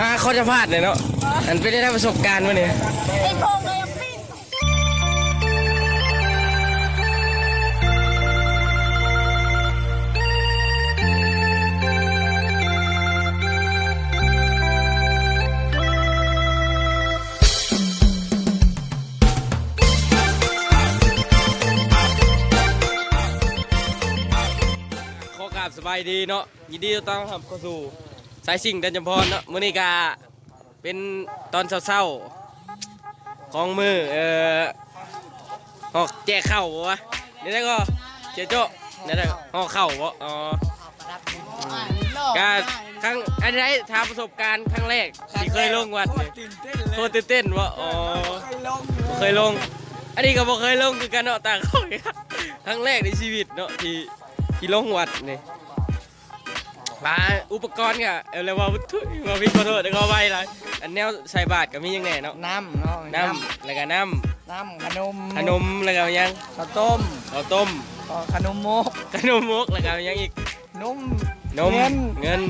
อ่าเขาจะพลาดเลยเนาะอันไปได้ประสบการณ์มาเนี่ยไอ้พงเลยปิ้งขอกราบสบายดีเนาะยินดีต้อนรับเข้าสู่ สายสิ่งดันจำพรเนาะมื้อนี้กาเป็นตอนเศร้าๆของมือเอ่อหอกแจกข้าวบ่วะนี่ได้ก็เจ๊โจ้นี่ได้หอกข้าวบ่อ๋อการครั้งอันไหนทำประสบการณ์ครั้งแรกที่เคยลงวัดนี่ตื่นเต้นเลยโคตรตื่นเต้นวะอ๋อเคยลงบ่เคยลงอันนี้ก็บ่เคยลงคือกันเนาะต่างเขาเนี่ยครั้งแรกในชีวิตเนาะที่ที่ลงวัดนี่ มาอุปกรณ์ก็เอาเลยว่าทุยมาพี่ขอโทษแล้วก็ไว้ละอันแนวใส่บาตรก็มีอยังไงเนาะน้ำเนาะน้ำแล้วก็น้น้ำขนมำขนมแล้วก็ยังข้าวต้มข้าวต้มก็ขนมมกขนมมุกแล้วก็ยังอีกนมนมเงินเงิน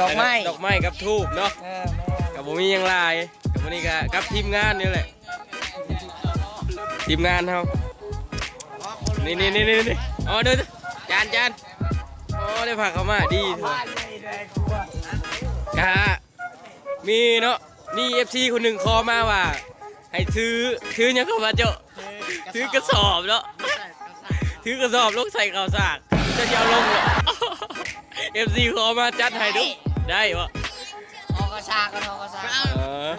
ดอกไม้ดอกไม้กับทูบเนาะเออแม่กับผมมีหยังหลายกับวันนี้ก็กับทีมงานนี่แหละทีมงานเขานี่นี่นี่นี่นี่อ๋อเดี๋ยวจานจานอ๋อ ได้ผักเขามาดีเถอะบ้านเลยแดงกลัวกะมีเนาะนี่เอฟซีคนหนึ่งคอมาว่า ให้ถือถือหยังเข้ามาเจาะถือกระสอบเนาะถือกระสอบลงใส่ข้าวสากจะจะเอาลงเหรอเอฟซีคอมาจัดให้ดูได้ปะทอกระชาก็ทอกระชาเออ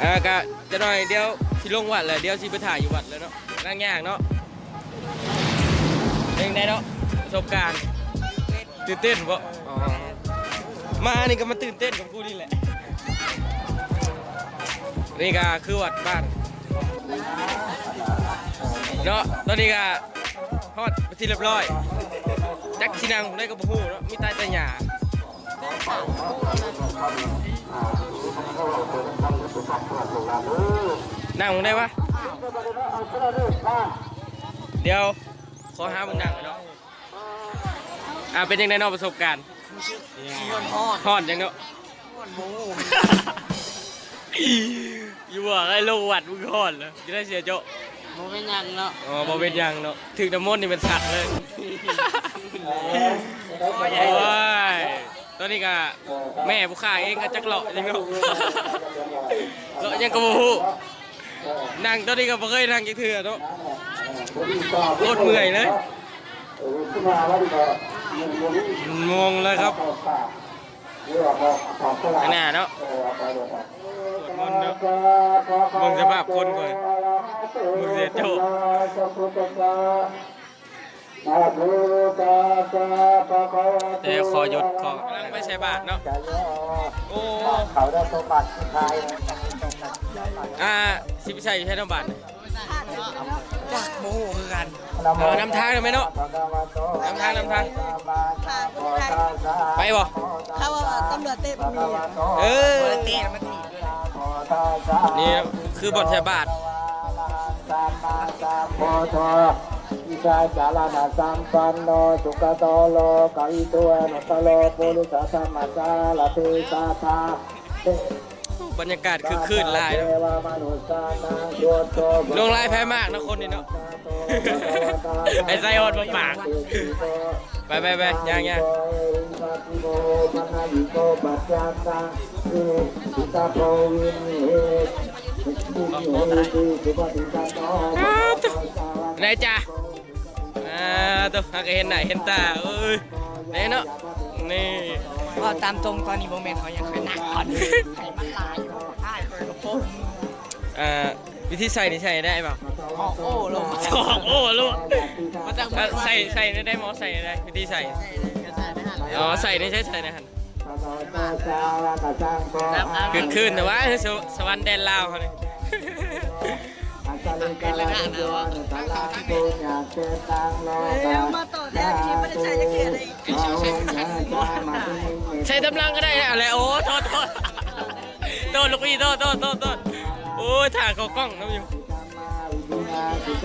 อ่ากะจะหน่อยเดี๋ยวที่ลงวัดเลยเดี๋ยวที่ไปถ่ายอยู่วัดเลยเนาะร่างยากเนาะเป็นไงเนาะประ สบการณ์ตื่นเต้นปะอ๋อมานี่ก็มาตื่นเต้นกับกูนี่แหละ นี่ก็คือวัดบ้านเนาะตอนนี้ก็ฮอดไปที่เรียบร้อยจักชินังผมได้กับผู้เนาะมีใต้แต่หยานั่งมึงได้ปะเดี๋ยวขอหามึงนั่งหน่อยเนาะ อ่าเป็นยังไงเนาะประสบการณ์ขี้คนทอดฮอนยังเนาะทอดหมูอยู่ว่าไอ้โลกวัดมึงฮอนเลยจะได้เสียโจะหมูเป็นยังเนาะอ๋อบ่เป็นหยังเนาะถึงน้ำมนต์นี่เป็นสัตว์เลย โอ้ยโอ้ยตอนนี้ก็แม่ผู้ฆ่าเองก็จักเลาะยังเนาะ เลาะยังกระบูนั่งตอนนี้ก็บ่เคยนั่งจักเทื่อเนาะ โคตรเมื่อยเลย งงเลยครับข้างหน้าเนาะสวดมนต์เนาะเบิ่งสภาพคนก่อนมึงเสียโจ้แต่ขอหยุดขอกำลังไปใช้บาทเนาะโอ้เขาได้สมบัติที่ไทยอ่าสิไปใช้อยู่ใช้น้ำบาท จากหมูคือกันเออนำทางได้ไหมเนาะนำทางนำทางไปบ่เขาว่าตำรวจเตะบะหมี่อะเออโปรตีนมันถีบด้วยนี่คือบอลใช้บาทโพธอิชาจาลานาสัมปันโนสุขโตโลกาอิตัวนุตโลปุริสสัมมาจาลาเทสาทาเตบรรยากาศคือคลื่นลายเทเนาะวมนุษย์นาโยโตลงลายแพ้มากนะคนนี้เนาะ ไอ้ไซออนบางปากไปไปไปย่างย่างโมมนายิโกปัจจาตาเอติตาโพวินเฮติสุปฏิตาโตไหนจ้าอ่าตัวหากเห็นไหนเห็นตาเอ้ยไหนเนาะนี่ว่าตามตรงตอนนี้โมเมนต์เขายังเคยหนักก่อนไขมันลายอยู่ใช่เลยกระโปงอ่า วิธีใส่นี่ใส่ได้เปล่าออกโอ้ลงสองโอ้ลูกมาจากอะใส่ใส่ได้ไหมอใส่ได้วิธีใส่อ๋อใส่ได้ใช่ใส่ได้หันคือคืนแต่ว่าสวสวรรค์แดนลาวเขาเนี่ยแล้วมาต่อแรกทีไม่ได้ใช้จะเขียอะไรใช้ตำลังก็ได้อะไรโอ้โทษโทษโทษลูกพี่โทษโทษโทษ โอ้ยถ่าเขากล้องน้ำอยู่สยัง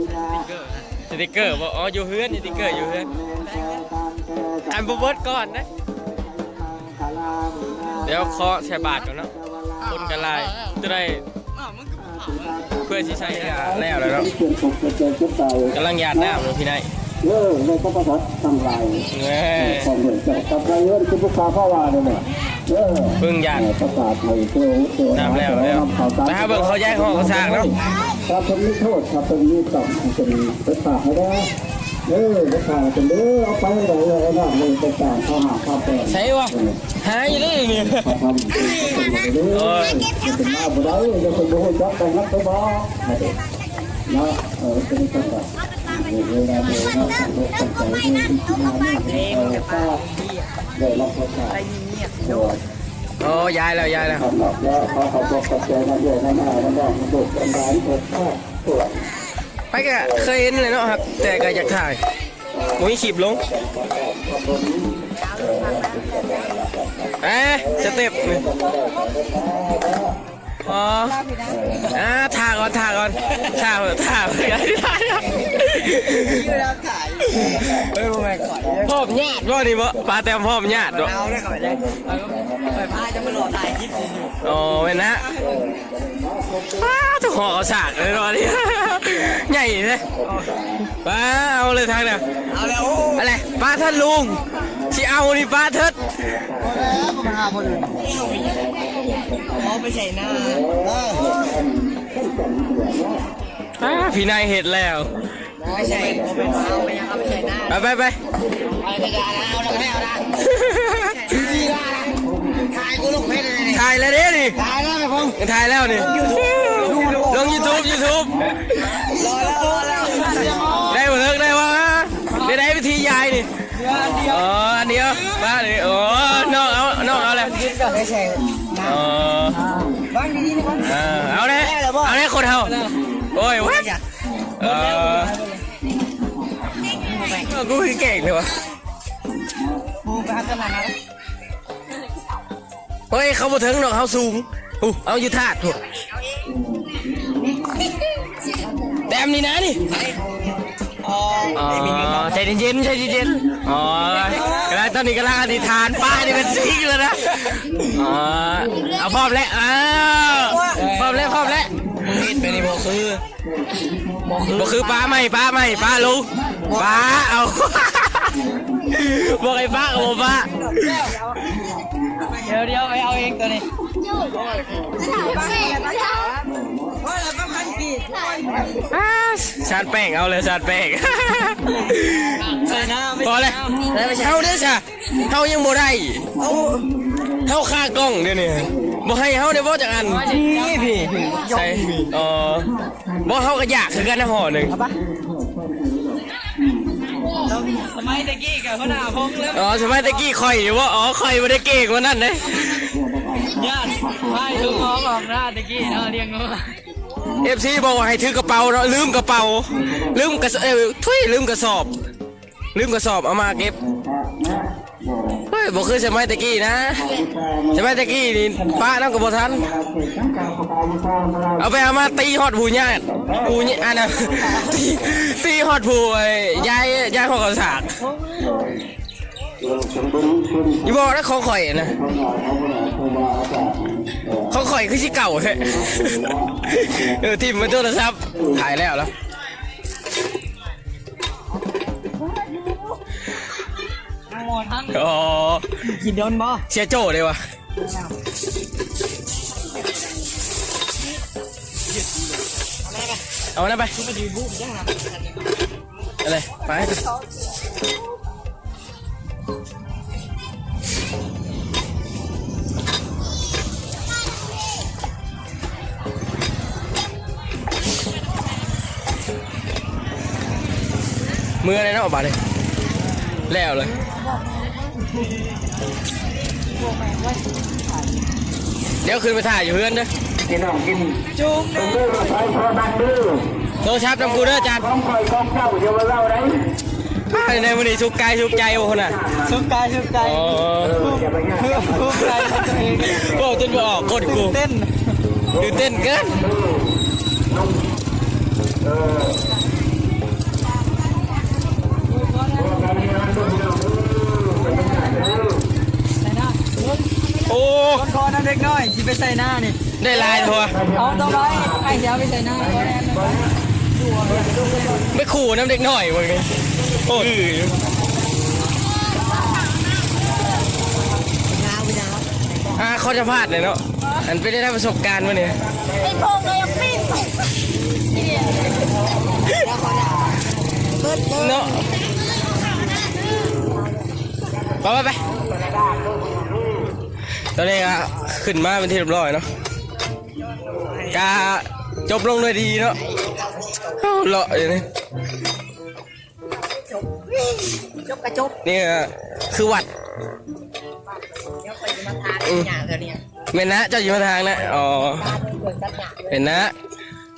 ติเกเกอุจุติกเกอร์บอกอ๋ออยู่เฮือนสติกเกอร์อยู่เฮือนอันบวชก่อนนะเดี๋ยวเคาะแช้บาทก่อนนะคนกัะลายจะได้ เผาอะเพื่อที่ใช้ยาแล้วแล้วเนาะเปลี่ยนตกเปลี่ยนเปลี่ยนชุดเก่ากำลังหยาดน้ำเลยพี่นายเออในพระประวัติทำลายเอ้ยของเหมือนกับกับไรเยอะคือพวกฟ้าพ่อวาเนี่ยเนี่ยเออเพิ่งหยาดประกาศในตัวตัวน้ำแล้วแล้วแต่ถ้าเบิ่งเขาแยกห้องเขาสร้างเนาะครับเป็นมีโทษครับเป็นมีต่อเป็นเป็นปากให้ได้ เออเป็นปากเป็นเด้อเอาไปไหนเลยนะเลยเป็นปากเข้าหาข้าวแป้งใช่วะหายเลยนี่ทำเป็นเด้อเป็นมาบ่ได้จะเป็นโบจับแต่งนักตัวบ้านะเออเป็นจังหวะเวลาเดินนะทางโลกตั้งใจที่ที่มาเนี่ยเออก็ได้รับโอกาสโอ้ย้ายแล้วย้ายแล้วสำหรับแล้วขอขอบคุณขอบใจมาเยอะนะมาแล้วก็มาดูกันร้านเปิดข้าวสวยไปก็เคยเห็นเลยเนาะครับ แต่ก็อยากถ่ายมุ้ยขีบลงเอ๊ะสเต็ปอ๋ออ่าถ่าก่อนถ่าก่อนถ่าถ่าถ่าถ่ายครับ เฮ้ยบ่แม่นก่อนพ่อมญาติว่านี่บ่ปลาแต้มพ่อมญาติบ่เอาได้ก่อนเลยเอาไปพาจะมารอถ่ายคลิปอยู่อ๋อเว้นนะป้าถูกห่อเขาสากเลยตอนนี้ใหญ่เลยป้าเอาเลยทางเนี่ยเอาแล้วโอ้อะไรป้าท่านลุงที่เอานี่ป้าเทิดแล้วมาหาคนอื่นเอาไปใส่หน้าเออป้าพี่นายเห็ดแล้ว ไม่ใช่ผมเป็นเอาไปยังเอาไปใส่น้าไปไปไปเอาไปจะเอาแล้วก็ให้เอาละดีละถ่ายกูลงเพจเลยถ่ายแล้วเด้นี่ถ่ายแล้วไปพงถ่ายแล้วนี่ลงยูทูบยูทูบรอแล้วรอแล้วได้หมดเลยได้วะได้ได้วิธียายนี่เดี๋ยวเดียวอ๋ออันเดียวป้าเลยโอ้น้องเอาน้องเอาเลยบ้างดีๆนะบ้างเออเอาเลยเอาเลยคนเฮาโอ้ยวัดเออ กูคือเก่งเลยวะปูไปหาตลาดนะเฮ้ยเขาบ่ถึงดอกเขาสูงอู้เอาอยู่ธาตุถูกแต้มนี่นะนี่อ๋ออ๋อใจเย็นๆใจเย็นๆอ๋อกำลังตอนนี้กำลังอธิษฐานป้ายนี่เป็นซิกเลยนะอ๋อเอาพร้อมแล้วอ้าวพร้อมแล้วพร้อมแล้วมีดไปนี่บอกคือบ่คือป้าไม่ป้าไม่ป้าลุง ป้าเอาบอกไอ้ป้ากับผมป้าเดี๋ยวเดี๋ยวไปเอาเองตัวนี้ว่าแล้วก็พันปีอ่าชาดแป้งเอาเลยชาดแป้งใส่หน้าไม่พอเลยเท่าเด้อจ้ะเท่ายังบ่ได้เอาเท่าค่ากล้องเดี๋ยวนี้บ่ให้เฮาได้บ่จักอันนี่พี่ใช่อ๋อบ่เฮาก็อยากคือกันนะห่อหนึง สมัยตะกี้กับพระนาพงแล้วอ๋อสมัยตะกี้ข่อยอยู่ว่าอ๋อข่อยบ่ได้เก่งว่านั่นเด้ญาติไอ้ลูกน้องของหน้าตะกี้เนาะเรียงงู FC บอกว่าให้ถือกระเป๋าเนาะลืมกระเป๋า ลืมกระสเอ้ยทุยลืมกระสอบ ลืมกระสอบเอามาเก็บ เฮ้ยบ่คือสมัยตะกี้นะสมัยตะกี้นี่ป้าน้ำกับบ่ทันเอาไปเอามาตีฮอดผู้ญาติผู้ญาติอันนั้นตีตีฮอดผู้ไอ้ยายยายของเขาสากอีบอกนะของข่อยนะของข่อยคือชิเก่าเฮ้ยเออทีมมันโทรศัพท์ถ่ายแล้วแล้ว หมดทั้งอ๋อกินโดนบ่เชียโจ้เลยวะเอามานะไปไปดีบูมยังนะอะไรไปมืออะไรนะออกมาเลยแล้วเลย เดี๋ยวขึ้นไปถ่ายอยู่เพื่อนเด้อกินน้องกินจุ๊บตรงนี้ใช้พอดังดื้อโทรศัพท์นำกูเด้อจานของคอยของเจ้าเดี๋ยวมาเล่าได้ไปในวันนี้ชุกกายชุกใจโอ้คนน่ะสุกกายสุกกายอ๋ออย่าไปง่ายเพื่อภูมิใจของตัวเองบอกจนบ่ออกกดกูเต้นตื่นเต้นเกิน โอ้ ต้นคอน้ำเด็กน้ อยที่ไปใส่หน้านี่ได้ลายทัวเอาตัวไว้ไอ้เดี๋ยวไปใส่หน้าก็แน่ไม่ขู่น้ำเด็กหน่อยมึงนี่โอ้ยอ่าเขาจะพลาดเลยเนาะอันไปได้ประสบการณ์มาเนี่ยไอ้พวกเลยปิ้งเนาะไปไปไป ตอนนี้ก็ขึ้นมาเป็นที่เรียบร้อยเนาะกาจบลงด้วยดีเนาะเอาเลาะอย่างนี้จบกระจกนี่ก็คือวัดเดี๋ยวไปมาทานหยาเธอเนี่ยเมนนะเจ้าอยู่มาทางนะอ๋อเปิดกันหยาเป็นนะ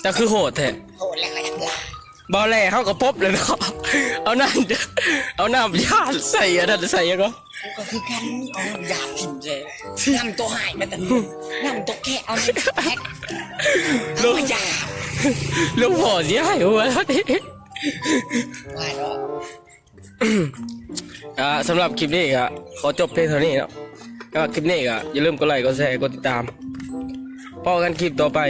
เจ้าคือโหดแท้โหดแล้วก็ยังลาบอลแล่เขาก็พบเลยเนาะ เอาน้ำเอาน้ำยาดใส่อะนั่นใส่อะก็ก็คือกันเอาหยาถิ่มเลยนำตัวหายมาแต่นำตัวแค่เอาแพ็คลูกเอาหยาลูกพ่อเสียหายหัวแล้วนี่ไม่หรอกอ่าสำหรับคลิปนี้ก็ขอจบเพียงเท่านี้เนาะก็คลิปนี้ก็อย่าลืมกดไลค์กดแชร์กดติดตามพอกันคลิปต่อไป